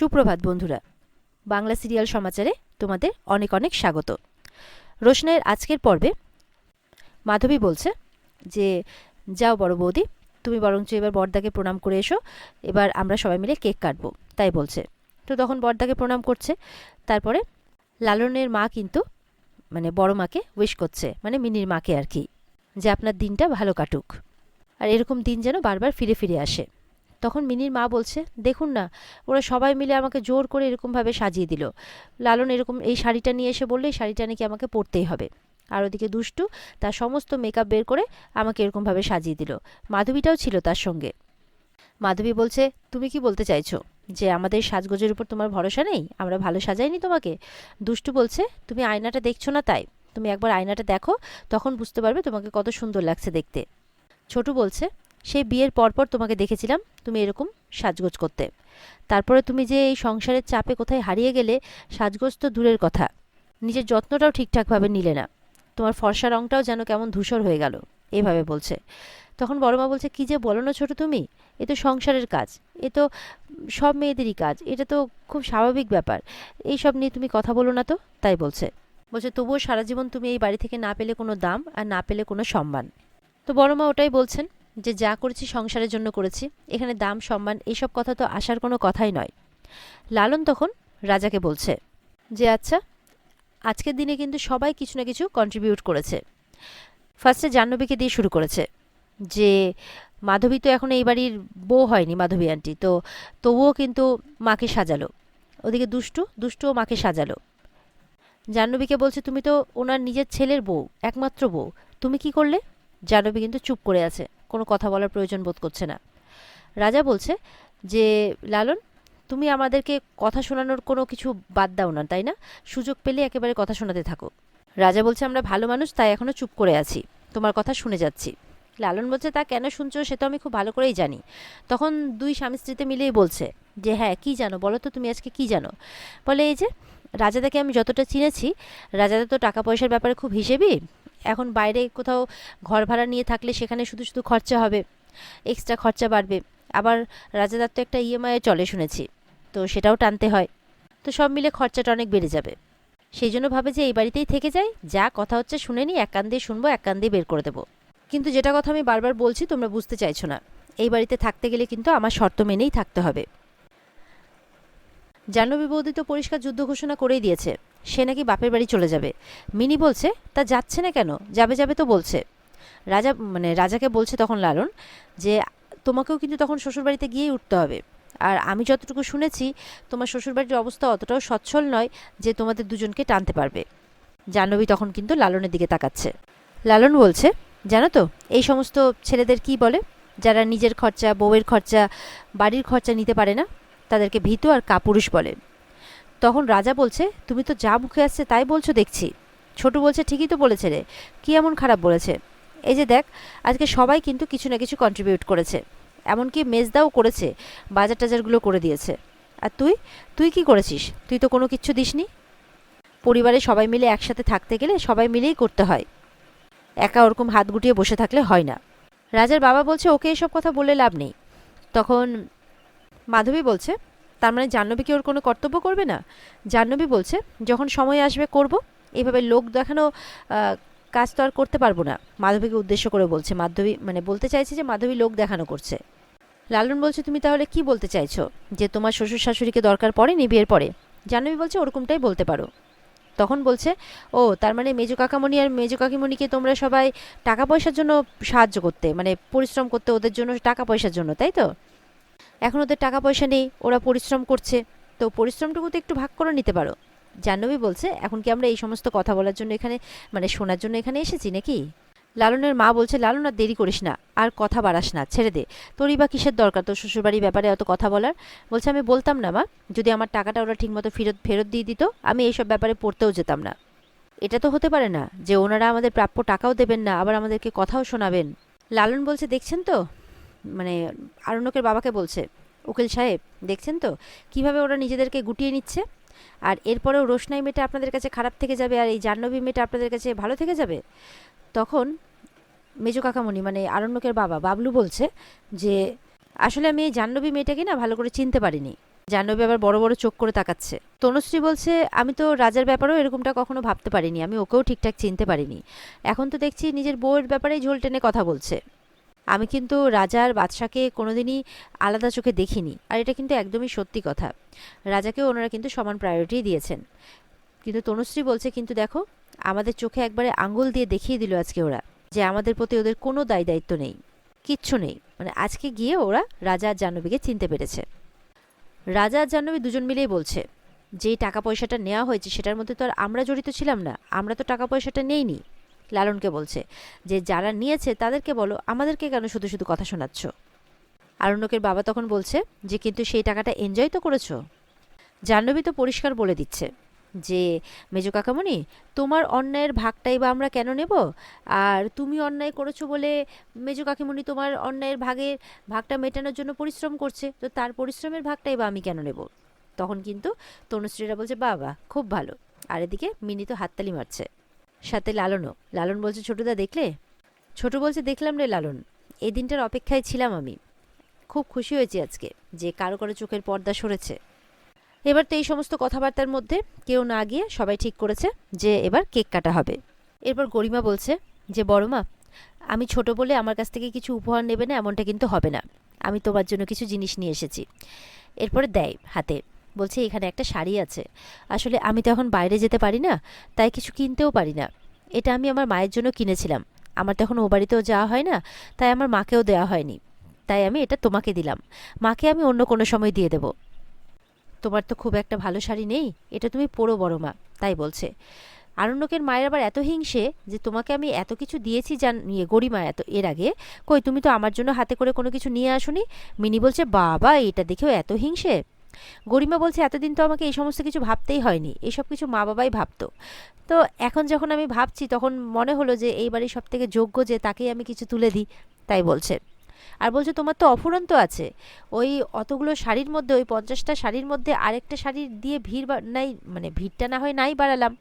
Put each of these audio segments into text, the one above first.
সুপ্রভাত, বন্ধুরা। বাংলা সিরিয়াল সমাচারে তোমাদের অনেক অনেক স্বাগত। রোশনাইয়ের আজকের পর্বে মাধবী বলছে যে, যাও বড় বৌদি, তুমি বরঞ্চ এবার বড়দাকে প্রণাম করে এসো। এবার আমরা সবাই মিলে কেক কাটবো। তাই বলছে। তো তখন বড়দাকে প্রণাম করছে। তারপরে লালনের মা কিন্তু মানে বড় মাকে উইশ করছে মানে মিনির মাকে আর কি, যে আপনার দিনটা ভালো কাটুক। আর এরকম দিন যেন বারবার ফিরে ফিরে আসে। তখন মিনির মা বলছে, দেখুন না, ওরা সবাই মিলে আমাকে জোর করে এরকমভাবে সাজিয়ে দিল। লালন এরকম এই শাড়িটা নিয়ে এসে বললে, এই শাড়িটা নাকি আমাকে পরতেই হবে। আর ওদিকে দুষ্টু তার সমস্ত মেকআপ বের করে আমাকে এরকমভাবে সাজিয়ে দিল। মাধবীটাও ছিল তার সঙ্গে। মাধবী বলছে, তুমি কি বলতে চাইছো? যে আমাদের সাজগোজের উপর তোমার ভরসা নেই? আমরা ভালো সাজাইনি তোমাকে? দুষ্টু বলছে, তুমি আয়নাটা দেখছ না তাই। তুমি একবার আয়নাটা দেখো, তখন বুঝতে পারবে তোমাকে কত সুন্দর লাগছে দেখতে। ছোটু বলছে সেই বিয়ের পরপর তোমাকে দেখেছিলাম, তুমি এরকম সাজগোজ করতে। তারপরে তুমি যে এই সংসারের চাপে কোথায় হারিয়ে গেলে, সাজগোজ তো দূরের কথা। নিজের যত্নটাও ঠিকঠাকভাবে নিলে না। তোমার ফর্সা রঙটাও যেন কেমন ধূসর হয়ে গেল, এভাবে বলছে। তখন বড়মা বলছে, কি যে বলো না ছোটো তুমি, এ তো সংসারের কাজ, এ তো সব মেয়েদেরই কাজ, এটা তো খুব স্বাভাবিক ব্যাপার। এই সব নিয়ে তুমি কথা বলো না তো? তাই বলছে। বলছে, তবুও সারা জীবন তুমি এই বাড়ি থেকে না পেলে কোনো দাম আর না পেলে কোনো সম্মান। তো বড়মা ওটাই বলছেন। যে যা করেছি সংসারের জন্য করেছি, এখানে দাম, সম্মান এইসব কথা তো আসার কোনো কথাই নয়। লালন তখন রাজাকে বলছে যে আচ্ছা আজকের দিনে কিন্তু সবাই কিছু না কিছু কন্ট্রিবিউট করেছে। ফার্স্টে জাহ্নবীকে দিয়ে শুরু করেছে যে, মাধবী তো এখন এই বাড়ির বউ হয়নি, মাধবী আন্টি তো তবুও কিন্তু মাকে সাজালো। ওদিকে দুষ্টু, দুষ্টুও মাকে সাজালো। জাহ্নবীকে বলছে, তুমি তো ওনার নিজের ছেলের বউ, একমাত্র বউ, তুমি কি করলে? জাহ্নবী কিন্তু চুপ করে আছে। কোনো কথা বলার প্রয়োজন বোধ করছে না। রাজা বলছে যে, লালন, তুমি আমাদেরকে কথা শোনানোর কোনো কিছু বাদ দাও না, তাই না? সুযোগ পেলে একেবারে কথা শোনাতে থাকো। রাজা বলছে, আমরা ভালো মানুষ, তাই এখনও চুপ করে আছি। তোমার কথা শুনে যাচ্ছি। লালন বলছে, তা কেন শুনছো? সে তো আমি খুব ভালো করেই জানি। তখন দুই স্বামী স্ত্রীতে মিলেই বলছে যে হ্যাঁ কি জানো? বলো তো তুমি আজকে কি জানো? বলে, এই যে, রাজাদাকে আমি যতটা চিনেছি, রাজাদা তো টাকা পয়সার ব্যাপারে খুব হিসেবি। এখন বাইরে কোথাও ঘর ভাড়া নিয়ে থাকলে সেখানে শুধু শুধু খরচা হবে। এক্সট্রা খরচা বাড়বে। আবার রাজাদার তো একটা ইএমআইয়ে চলে শুনেছি। তো সেটাও টানতে হয়। তো সব মিলে খরচাটা অনেক বেড়ে যাবে। সেই জন্য ভাবে যে এই বাড়িতেই থেকে যাই। যা কথা হচ্ছে শুনে নিই এক কান দিয়ে শুনব, এক কান দিয়ে বের করে দেবো। কিন্তু যেটা কথা আমি বারবার বলছি, তোমরা বুঝতে চাইছো না। এই বাড়িতে থাকতে গেলে কিন্তু আমার শর্ত মেনেই থাকতে হবে। জাহ্নবী বৌদি তো পরিষ্কার যুদ্ধ ঘোষণা করেই দিয়েছে। সে নাকি বাপের বাড়ি চলে যাবে। মিনি বলছে, তা যাচ্ছে না কেন? যাবে যাবে তো বলছে। রাজা মানে রাজাকে বলছে তখন লালন যে, তোমাকেও কিন্তু তখন শ্বশুরবাড়িতে গিয়েই উঠতে হবে। আর আমি যতটুকু শুনেছি, তোমার শ্বশুরবাড়ির অবস্থা অতটাও সচ্ছল নয় যে, তোমাদের দুজনকে টানতে পারবে। জাহ্নবী তখন কিন্তু লালনের দিকে তাকাচ্ছে। লালন বলছে, জানো তো, এই সমস্ত ছেলেদের কি বলে? যারা নিজের খরচা, বউয়ের খরচা, বাড়ির খরচা নিতে পারে না, তাদেরকে ভীতু আর কাপুরুষ বলে। তখন রাজা বলছে, তুমি তো যা মুখে আসছে তাই বলছো দেখছি। ছোট বলছে, ঠিকই তো বলেছে রে। কী এমন খারাপ বলেছে? এই যে দেখ, আজকে সবাই কিন্তু কিছু না কিছু কন্ট্রিবিউট করেছে। এমনকি মেজদাও করেছে, বাজার টাজারগুলো করে দিয়েছে। আর তুই? তুই কি করেছিস? তুই তো কোনো কিচ্ছু দিসনি? পরিবারে সবাই মিলে একসাথে থাকতে গেলে সবাই মিলেই করতে হয়। একা ওরকম হাত গুটিয়ে বসে থাকলে হয় না। রাজার বাবা বলছে, ওকে এসব কথা বলে লাভ নেই। তখন মাধবী বলছে তার মানে জাহ্নবী কি ওর কোনো কর্তব্য করবে না? জাহ্নবী বলছে, যখন সময় আসবে, করব। এভাবে লোক দেখানো কাজ তো আর করতে পারব না। মাধবীকে উদ্দেশ্য করে বলছে, মাধবী মানে বলতে চাইছে যে মাধবী লোক দেখানো করছে। লালন বলছে, তুমি তাহলে কি বলতে চাইছো? যে তোমার শ্বশুর শাশুড়িকে দরকার পড়েনি বিয়ের পরে? জাহ্নবী বলছে, ওরকমটাই বলতে পারো। তখন বলছে, ও, তার মানে মেজো কাকামণি আর মেজো কাকিমণিকে তোমরা সবাই টাকা পয়সার জন্য সাহায্য করতে মানে পরিশ্রম করতে ওদের জন্য টাকা পয়সার জন্য, তাই তো? এখন ওদের টাকা পয়সা নেই, ওরা পরিশ্রম করছে। তো পরিশ্রমটুকু তো একটু ভাগ করে নিতে পারো। জাহ্নবী বলছে, এখন কি আমরা এই সমস্ত কথা বলার জন্য এখানে মানে শোনার জন্য এখানে এসেছি নাকি? লালনের মা বলছে, লালন আর দেরি করিস না, আর কথা বাড়াস না, ছেড়ে দে। তোরই বা কিসের দরকার? তোর শ্বশুরবাড়ির ব্যাপারে অত কথা বলার? বলছে, আমি বলতাম না মা, যদি আমার টাকাটা ওরা ঠিকমতো ফেরত ফেরত দিয়ে দিত, আমি এইসব ব্যাপারে পড়তেও যেতাম না। এটা তো হতে পারে না যে ওনারা আমাদের প্রাপ্য টাকাও দেবেন না, আবার আমাদেরকে কথাও শোনাবেন। লালন বলছে, দেখছেন তো? মানে আরণ্যকের বাবাকে বলছে, উকিল সাহেব, দেখছেন তো? কীভাবে ওরা নিজেদেরকে গুটিয়ে নিচ্ছে? আর এরপরেও রোশনাই মেয়েটা আপনাদের কাছে খারাপ থেকে যাবে আর এই জাহ্নবী মেয়েটা আপনাদের কাছে ভালো থেকে যাবে? তখন মেজো কাকামণি মানে আরণ্যকের বাবা, বাবলু বলছে যে, আসলে আমি এই জাহ্নবী মেয়েটাকে না ভালো করে চিনতে পারিনি। জাহ্নবী আবার বড় বড় চোখ করে তাকাচ্ছে। তনুশ্রী বলছে, আমি তো রাজার ব্যাপারেও এরকমটা কখনো ভাবতে পারিনি। আমি ওকেও ঠিকঠাক চিনতে পারিনি। এখন তো দেখছি নিজের বউয়ের ব্যাপারেই ঝোল টেনে কথা বলছে। আমি কিন্তু রাজার বাদশাকে কোনোদিনই আলাদা চোখে দেখিনি, আর এটা কিন্তু একদমই সত্যি কথা। রাজাকেও ওনারা কিন্তু সমান প্রায়োরিটি দিয়েছেন। কিন্তু তনুশ্রী বলছে, কিন্তু দেখো, আমাদের চোখে একবারে আঙ্গুল দিয়ে দেখিয়ে দিল আজকে ওরা, যে আমাদের প্রতি ওদের কোনো দায় দায়িত্ব নেই, কিচ্ছু নেই। মানে আজকে গিয়ে ওরা রাজা জাহ্নবীকে চিনতে পেরেছে। রাজা জাহ্নবী দুজন মিলেই বলছে, যেই টাকা পয়সাটা নেওয়া হয়েছে, সেটার মধ্যে তো আর আমরা জড়িত ছিলাম না, আমরা তো টাকা পয়সাটা নেইনি। লালনকে বলছে যে, যারা নিয়েছে তাদেরকে বলো, আমাদেরকে কেন শুধু শুধু কথা শোনাচ্ছ? আরণ্যকের বাবা তখন বলছে যে, কিন্তু সেই টাকাটা এনজয় তো করেছ? জাহ্নবী তো পরিষ্কার বলে দিচ্ছে যে, মেজো কাকামণি, তোমার অন্যায়ের ভাগটাই বা আমরা কেন নেব? আর তুমি অন্যায় করেছ বলে মেজো কাকিমণি তোমার অন্যায়ের ভাগের ভাগটা মেটানোর জন্য পরিশ্রম করছে, তো তার পরিশ্রমের ভাগটাই বা আমি কেন নেব? তখন কিন্তু তনুশ্রীরা বলছে, বাবা, খুব ভালো। আর এদিকে মিনি তো হাততালি মারছে। সাথে লালনও। লালন বলছে, ছোটদা, দেখলে? ছোট বলছে, দেখলাম রে লালন। এই দিনটার অপেক্ষায় ছিলাম আমি। খুব খুশি হয়েছি আজকে, যে কারও কারও চোখের পর্দা সরেছে। এবার তো এই সমস্ত কথাবার্তার মধ্যে কেউ না গিয়ে সবাই ঠিক করেছে যে এবার কেক কাটা হবে। এরপর গরিমা বলছে যে, বড় মা, আমি ছোট বলে আমার কাছ থেকে কিছু উপহার নেবে না, এমনটা কিন্তু হবে না। আমি তোমার জন্য কিছু জিনিস নিয়ে এসেছি। এরপরে দেয় হাতে। বলছে, এখানে একটা শাড়ি আছে। আসলে আমি তো এখন বাইরে যেতে পারি না, তাই কিছু কিনতেও পারি না। এটা আমি আমার মায়ের জন্য কিনেছিলাম। আমার তখন ও বাড়িতেও যাওয়া হয় না, তাই আমার মাকেও দেওয়া হয়নি। তাই আমি এটা তোমাকে দিলাম। মাকে আমি অন্য কোনো সময় দিয়ে দেবো। তোমার তো খুব একটা ভালো শাড়ি নেই, এটা তুমি পরো বড় মা, তাই বলছে। আরণ্যকের মায়ের আবার এত হিংসে যে তোমাকে আমি এত কিছু দিয়েছি জান ইয়ে গরিমা এত, এর আগে, কই তুমি তো আমার জন্য হাতে করে কোনো কিছু নিয়ে আসুনি? মিনি বলছে, বাবা, এটা দেখেও এত হিংসে? গরিমা বলছে, এতদিন তো আমাকে এই সমস্ত কিছু ভাবতেই হয়নি। এসব কিছু মা বাবাই ভাবতো। তো এখন যখন আমি ভাবছি, তখন মনে হলো যে, এই বাড়ির সব থেকে যোগ্য যে, তাকেই আমি কিছু তুলে দিই। তাই বলছে। আর বলছে, তোমার তো অফুরন্ত আছে। ওই অতগুলো শাড়ির মধ্যে, ওই পঞ্চাশটা শাড়ির মধ্যে আরেকটা শাড়ি দিয়ে ভিড় নাই মানে ভিড়টা না হয় নাই বাড়ালাম।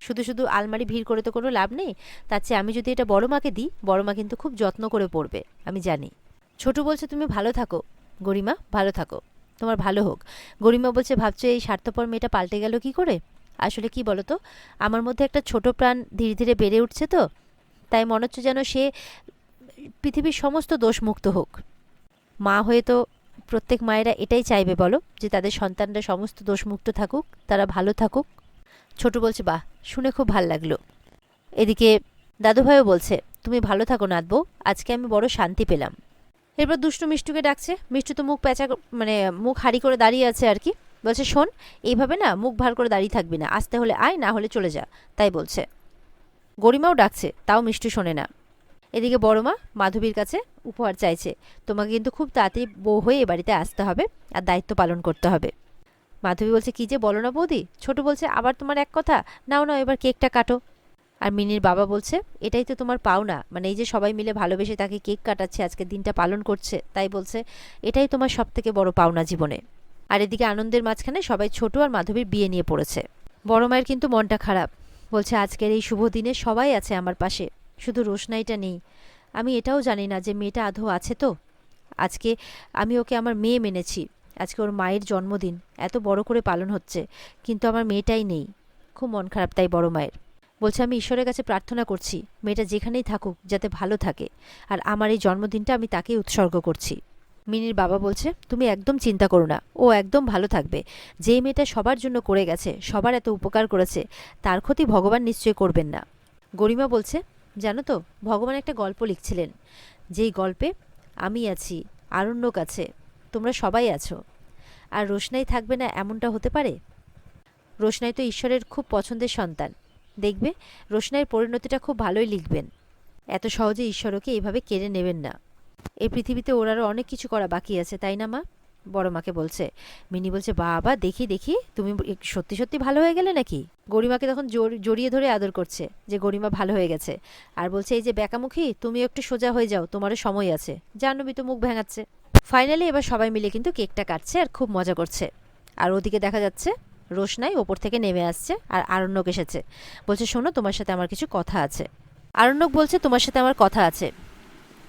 শুধু শুধু আলমারি ভিড় করে তো কোনো লাভ নেই। তার চেয়ে আমি যদি এটা বড় মাকে দিই, বড় মা কিন্তু খুব যত্ন করে পড়বে, আমি জানি। ছোট বলছে, তুমি ভালো থাকো, গরিমা, ভালো থাকো। তোমার ভালো হোক। গরিমা বলছে, ভাবছ এই স্বার্থপর মেয়েটা পাল্টে গেল কি করে? আসলে কি বলো তো আমার মধ্যে একটা ছোট প্রাণ ধীরে ধীরে বেড়ে উঠছে তো। তাই মনে হচ্ছে যেন সে পৃথিবীর সমস্ত দোষমুক্ত হোক। মা হয়ে তো প্রত্যেক মায়েরা এটাই চাইবে বলো, যে তাদের সন্তানরা সমস্ত দোষমুক্ত থাকুক, তারা ভালো থাকুক। ছোট বলছে, বাহ, শুনে খুব ভালো লাগল। এদিকে দাদুভাইও বলছে, তুমি ভালো থাকো নাতবো, আজকে আমি বড় শান্তি পেলাম। এরপর দুষ্টু মিষ্টুকে ডাকছে। মিষ্টু তো মুখ প্যাঁচা মানে মুখ হাড়ি করে দাঁড়িয়ে আছে আর কি। বলছে, শোন, এইভাবে না মুখ ভার করে দাঁড়িয়ে থাকবি না। আসতে হলে আয়, না হলে চলে যা। তাই বলছে। গরিমাও ডাকছে, তাও মিষ্টু শোনে না। এদিকে বড় মা মাধবীর কাছে উপহার চাইছে, তোমাকে কিন্তু খুব তাড়াতাড়ি বউ হয়ে এ বাড়িতে আসতে হবে আর দায়িত্ব পালন করতে হবে। মাধবী বলছে, কি যে বলো না বৌদি? ছোট বলছে, আবার তোমার এক কথা। নাও নাও, এবার কেকটা কাটো। আর মিনির বাবা বলছে, এটাই তো তোমার পাওনা। মানে এই যে সবাই মিলে ভালোবেসে তাকে কেক কাটাচ্ছে, আজকে দিনটা পালন করছে, তাই বলছে, এটাই তোমার সব থেকে বড় পাওনা জীবনে। আর এদিকে আনন্দের মাঝখানে সবাই ছোট আর মাধবীর বিয়ে নিয়ে পড়েছে। বড় মায়ের কিন্তু মনটা খারাপ। বলছে, আজকের এই শুভ দিনে সবাই আছে আমার পাশে, শুধু রোশনাইটা নেই। আমি এটাও জানি না যে মেয়েটা আদৌ আছে তো। আজকে আমি ওকে আমার মেয়ে মেনেছি। আজকে ওর মায়ের জন্মদিন। এত বড় করে পালন হচ্ছে, কিন্তু আমার মেয়েটাই নেই। খুব মন খারাপ তাই বড় মায়ের। বলছে, আমি ঈশ্বরের কাছে প্রার্থনা করছি, মেয়েটা যেখানেই থাকুক, যাতে ভালো থাকে, আর আমার এই জন্মদিনটা আমি তাকেই উৎসর্গ করছি। মিনির বাবা বলছে, তুমি একদম চিন্তা করো না, ও একদম ভালো থাকবে। যেই মেয়েটা সবার জন্য করে গেছে, সবার এত উপকার করেছে, তার ক্ষতি ভগবান নিশ্চয় করবেন না। গরিমা বলছে, জানো তো, ভগবান একটা গল্প লিখছিলেন, যেই গল্পে, আমি আছি, আরণ্যক আছে, তোমরা সবাই আছো, আর রোশনাই থাকবে না এমনটা হতে পারে? রোশনাই তো ঈশ্বরের খুব পছন্দের সন্তান দেখবে, রোশনাইয়ের পরিণতিটা খুব ভালোই লিখবেন। এত সহজে ঈশ্বর ওকে এইভাবে কেড়ে নেবেন না। এই পৃথিবীতে ওর আরও অনেক কিছু করা বাকি আছে, তাই না মা? বড় মাকে বলছে। মিনি বলছে, বাবা, দেখি দেখি, তুমি সত্যি সত্যি ভালো হয়ে গেলে নাকি? গরিমাকে তখন জড়িয়ে ধরে আদর করছে যে, গরিমা ভালো হয়ে গেছে। আর বলছে, এই যে বেকামুখী তুমি একটু সোজা হয়ে যাও, তোমারও সময় আছে। জাহ্নবী তো মুখ ভেঙাচ্ছে। ফাইনালি এবার সবাই মিলে কিন্তু কেকটা কাটছে আর খুব মজা করছে। আর ওদিকে দেখা যাচ্ছে রোশনাই ওপর থেকে নেমে আসছে আর আরণ্যক এসেছে। বলছে, শোনো, তোমার সাথে আমার কিছু কথা আছে। আরণ্যক বলছে, তোমার সাথে আমার কথা আছে।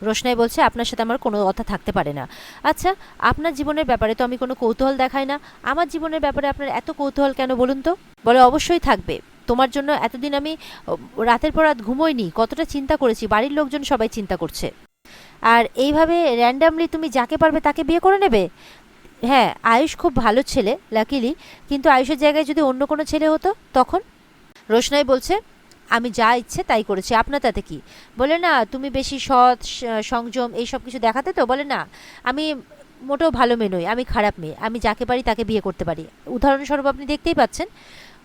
রোশনাই বলছে, আপনার সাথে আমার কোনো কথা থাকতে পারে না। আচ্ছা আপনার জীবনের ব্যাপারে তো আমি কোনো কৌতূহল দেখাই না। আমার জীবনের ব্যাপারে আপনার এত কৌতূহল কেন বলুন তো? বলে, অবশ্যই থাকবে। তোমার জন্য এতদিন আমি রাতের পর রাত ঘুমোইনি। কতটা চিন্তা করেছি। বাড়ির লোকজন সবাই চিন্তা করছে। আর এইভাবে র্যান্ডামলি তুমি যাকে পারবে তাকে বিয়ে করে নেবে? হ্যাঁ আয়ুষ খুব ভালো ছেলে লাকিলি কিন্তু আয়ুষের জায়গায় যদি অন্য কোনো ছেলে হতো, তখন? রোশনাই বলছে, আমি যা ইচ্ছে তাই করেছি, আপনার তাতে কি? বলে, না, তুমি বেশি সৎ সংযম, এই সব কিছু দেখাতে তো? বলে, না, আমি মোটেও ভালো মেয়ে নই, আমি খারাপ মেয়ে, আমি যাকে পারি তাকে বিয়ে করতে পারি। উদাহরণস্বরূপ আপনি দেখতেই পাচ্ছেন,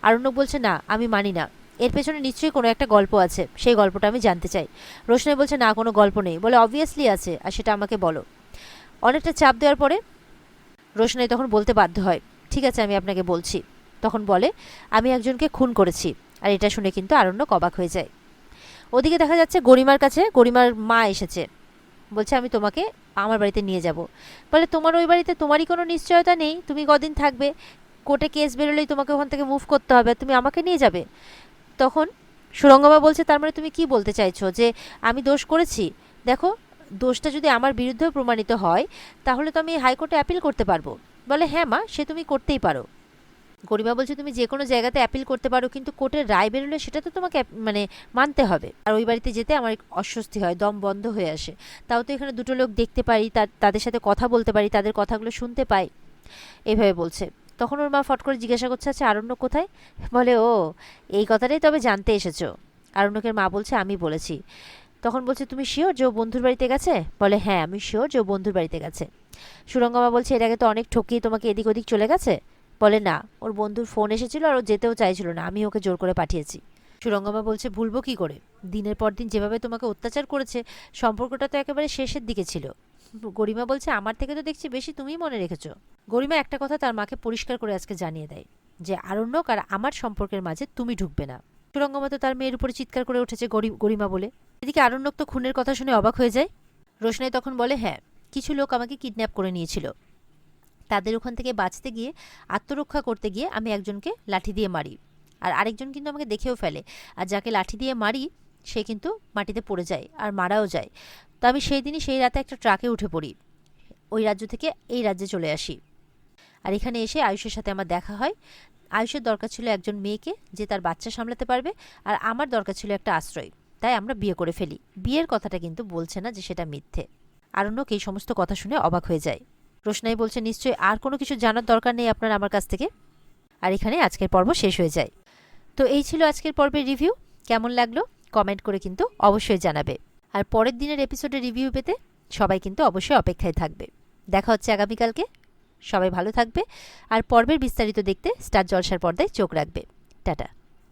আরণ্যক বলছে, না, আমি মানি না। এর পেছনে নিশ্চয়ই কোনো একটা গল্প আছে, সেই গল্পটা আমি জানতে চাই। রোশনাই বলছে, না, কোনো গল্প নেই। বলে অবভিয়াসলি আছে, আর সেটা আমাকে বলো। অনেকটা চাপ দেওয়ার পরে রোশনাই তখন বলতে বাধ্য হয়, ঠিক আছে, আমি আপনাকে বলছি। তখন বলে, আমি একজনকে খুন করেছি, আর এটা শুনে কিন্তু আরণ্যক অবাক হয়ে যায়। ওদিকে দেখা যাচ্ছে গরিমার কাছে, গরিমার মা এসেছে, বলছে, আমি তোমাকে আমার বাড়িতে নিয়ে যাব। বলে, তোমার ওই বাড়িতে তোমারই কোনো নিশ্চয়তা নেই, তুমি কদিন থাকবে, কোর্টে কেস বেরোলেই তোমাকে ওখান থেকে মুভ করতে হবে, তুমি আমাকে নিয়ে যাবে। তখন সুরঙ্গমা বলছে, তার মানে তুমি কি বলতে চাইছো? যে আমি দোষ করেছি? দেখো দোষটা যদি আমার বিরুদ্ধেও প্রমাণিত হয়, তাহলে তো আমি হাইকোর্টে অ্যাপিল করতে পারব। বলে হ্যাঁ মা, সে তুমি করতেই পারো। গরিমা বলছে, তুমি যে কোনো জায়গাতে অ্যাপিল করতে পারো, কিন্তু কোর্টের রায় বেরোলে সেটা তো তোমাকে মানে মানতে হবে। আর ওই বাড়িতে যেতে আমার অস্বস্তি হয়, দম বন্ধ হয়ে আসে। তাও তো এখানে দুটো লোক দেখতে পারি তাদের সাথে কথা বলতে পারি, তাদের কথাগুলো শুনতে পাই। এভাবে বলছে। তখন ওর মা ফট করে জিজ্ঞাসা করছে আচ্ছা আরণ্য কোথায়? বলে, ও, এই কথাটাই তবে জানতে এসেছ। আরণ্যকের মা বলছে, আমি বলেছি। তখন বলছে, তুমি শিওর যে ও বন্ধুর বাড়িতে গেছে? বলে হ্যাঁ আমি শিওর যে ও বন্ধুর বাড়িতে গেছে। সুরঙ্গমা বলছে, এর আগে তো অনেক ঠকিয়ে তোমাকে এদিক ওদিক চলে গেছে? বলে, না, ওর বন্ধুর ফোন এসেছিল আর ও যেতেও চাইছিল না, আমি ওকে জোর করে পাঠিয়েছি। সুরঙ্গমা বলছে, ভুলবো কি করে? দিনের পর দিন যেভাবে তোমাকে অত্যাচার করেছে, সম্পর্কটা তো একেবারে শেষের দিকে ছিল। গরিমা বলছে, আমার থেকে তো দেখছি বেশি তুমিই মনে রেখেছো। গরিমা একটা কথা তার মাকে পরিষ্কার করে আজকে জানিয়ে দেয়, যে, আরণ্যক আর আমার সম্পর্কের মাঝে তুমি ঢুকবে না। সুরঙ্গমা তো তার মেয়ের উপরে চিৎকার করে উঠেছে গরি- গরিমা বলে। এদিকে আরণ্যক তো খুনের কথা শুনে অবাক হয়ে যায়। রোশনাই তখন বলে হ্যাঁ কিছু লোক আমাকে কিডন্যাপ করে নিয়েছিল। তাদের ওখান থেকে বাঁচতে গিয়ে, আত্মরক্ষা করতে গিয়ে আমি একজনকে লাঠি দিয়ে মারি। আর আরেকজন কিন্তু আমাকে দেখেও ফেলে। আর যাকে লাঠি দিয়ে মারি, সে কিন্তু মাটিতে পড়ে যায় আর মারাও যায়। তো আমি সেই দিনই সেই রাতে একটা ট্রাকে উঠে পড়ি। ওই রাজ্য থেকে এই রাজ্যে চলে আসি। আর এখানে এসে আয়ুষের সাথে আমার দেখা হয়। আয়ুষের দরকার ছিল একজন মেয়েকে যে তার বাচ্চা সামলাতে পারবে আর আমার দরকার ছিল একটা আশ্রয়। তাই আমরা বিয়ে করে ফেলি। বিয়ের কথাটা কিন্তু বলছে না যে সেটা মিথ্যে। আরণ্যক এই সমস্ত কথা শুনে অবাক হয়ে যায়। রোশনাই বলছে, নিশ্চয়ই আর কোনো কিছু জানার দরকার নেই আপনার আমার কাছ থেকে? আর এখানে আজকের পর্ব শেষ হয়ে যায়। তো এই ছিল আজকের পর্বের রিভিউ। কেমন লাগল? কমেন্ট করে কিন্তু অবশ্যই জানাবে। আর পরের দিনের এপিসোডের রিভিউ পেতে সবাই কিন্তু অবশ্যই অপেক্ষায় থাকবে। দেখা হচ্ছে আগামীকালকে। সবাই ভালো থাকবে। আর পর্বের বিস্তারিত দেখতে স্টার জলসার পর্দায় চোখ রাখবে। টাটা।